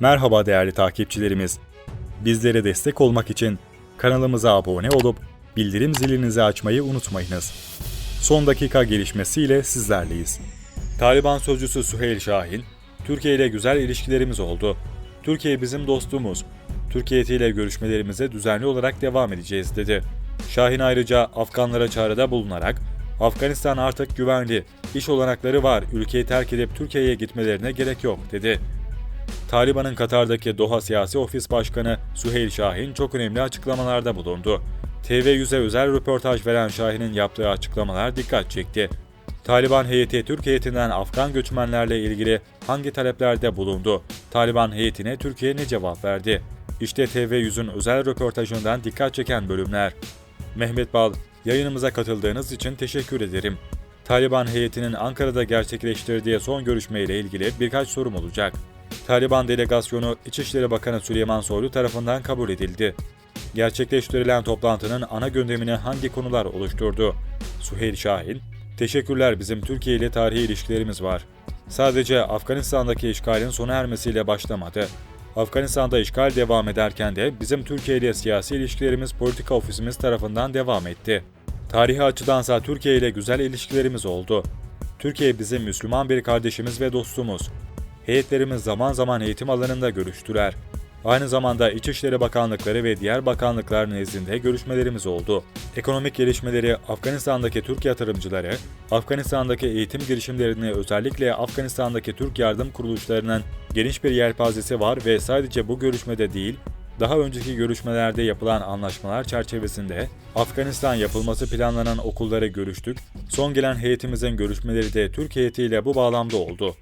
Merhaba değerli takipçilerimiz. Bizlere destek olmak için kanalımıza abone olup bildirim zilinizi açmayı unutmayınız. Son dakika gelişmesiyle sizlerleyiz. Taliban sözcüsü Süheyl Şahin, Türkiye ile güzel ilişkilerimiz oldu. Türkiye bizim dostumuz. Türkiye ile görüşmelerimize düzenli olarak devam edeceğiz dedi. Şahin ayrıca Afganlara çağrıda bulunarak Afganistan artık güvenli, iş olanakları var, ülkeyi terk edip Türkiye'ye gitmelerine gerek yok dedi. Taliban'ın Katar'daki Doha Siyasi Ofis Başkanı Süheyl Şahin çok önemli açıklamalarda bulundu. TV100'e özel röportaj veren Şahin'in yaptığı açıklamalar dikkat çekti. Taliban heyeti Türk heyetinden Afgan göçmenlerle ilgili hangi taleplerde bulundu? Taliban heyetine Türkiye ne cevap verdi? İşte TV100'ün özel röportajından dikkat çeken bölümler. Mehmet Bal, yayınımıza katıldığınız için teşekkür ederim. Taliban heyetinin Ankara'da gerçekleştirdiği son görüşmeyle ilgili birkaç sorum olacak. Taliban delegasyonu İçişleri Bakanı Süleyman Soylu tarafından kabul edildi. Gerçekleştirilen toplantının ana gündemini hangi konular oluşturdu? Süheyl Şahin, Teşekkürler bizim Türkiye ile tarihi ilişkilerimiz var. Sadece Afganistan'daki işgalin sona ermesiyle başlamadı. Afganistan'da işgal devam ederken de bizim Türkiye ile siyasi ilişkilerimiz politika ofisimiz tarafından devam etti. Tarihi açıdansa Türkiye ile güzel ilişkilerimiz oldu. Türkiye bizim Müslüman bir kardeşimiz ve dostumuz. Heyetlerimiz zaman zaman eğitim alanında görüştüler. Aynı zamanda İçişleri Bakanlıkları ve diğer bakanlıklar nezdinde görüşmelerimiz oldu. Ekonomik gelişmeleri Afganistan'daki Türk yatırımcıları, Afganistan'daki eğitim girişimlerini özellikle Afganistan'daki Türk yardım kuruluşlarının geniş bir yelpazesi var ve sadece bu görüşmede değil, daha önceki görüşmelerde yapılan anlaşmalar çerçevesinde Afganistan yapılması planlanan okulları görüştük. Son gelen heyetimizin görüşmeleri de Türk heyetiyle bu bağlamda oldu.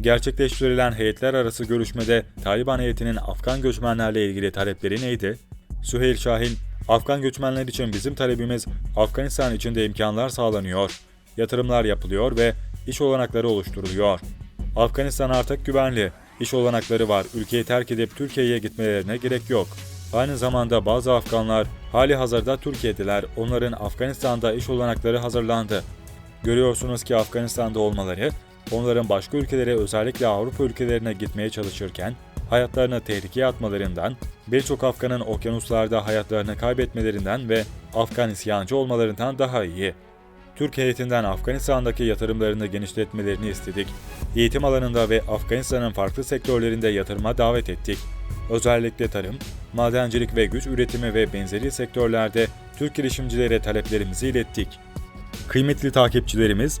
Gerçekleştirilen heyetler arası görüşmede Taliban heyetinin Afgan göçmenlerle ilgili talepleri neydi? Süheyl Şahin, Afgan göçmenler için bizim talebimiz Afganistan içinde imkanlar sağlanıyor, yatırımlar yapılıyor ve iş olanakları oluşturuluyor. Afganistan artık güvenli, iş olanakları var, ülkeyi terk edip Türkiye'ye gitmelerine gerek yok. Aynı zamanda bazı Afganlar hali hazırda Türkiye'deler, onların Afganistan'da iş olanakları hazırlandı. Görüyorsunuz ki Afganistan'da olmaları, onların başka ülkelere özellikle Avrupa ülkelerine gitmeye çalışırken hayatlarını tehlikeye atmalarından, birçok Afgan'ın okyanuslarda hayatlarını kaybetmelerinden ve Afgan isyancı olmalarından daha iyi. Türk heyetinden Afganistan'daki yatırımlarını genişletmelerini istedik. Eğitim alanında ve Afganistan'ın farklı sektörlerinde yatırıma davet ettik. Özellikle tarım, madencilik ve güç üretimi ve benzeri sektörlerde Türk girişimcilere taleplerimizi ilettik. Kıymetli takipçilerimiz,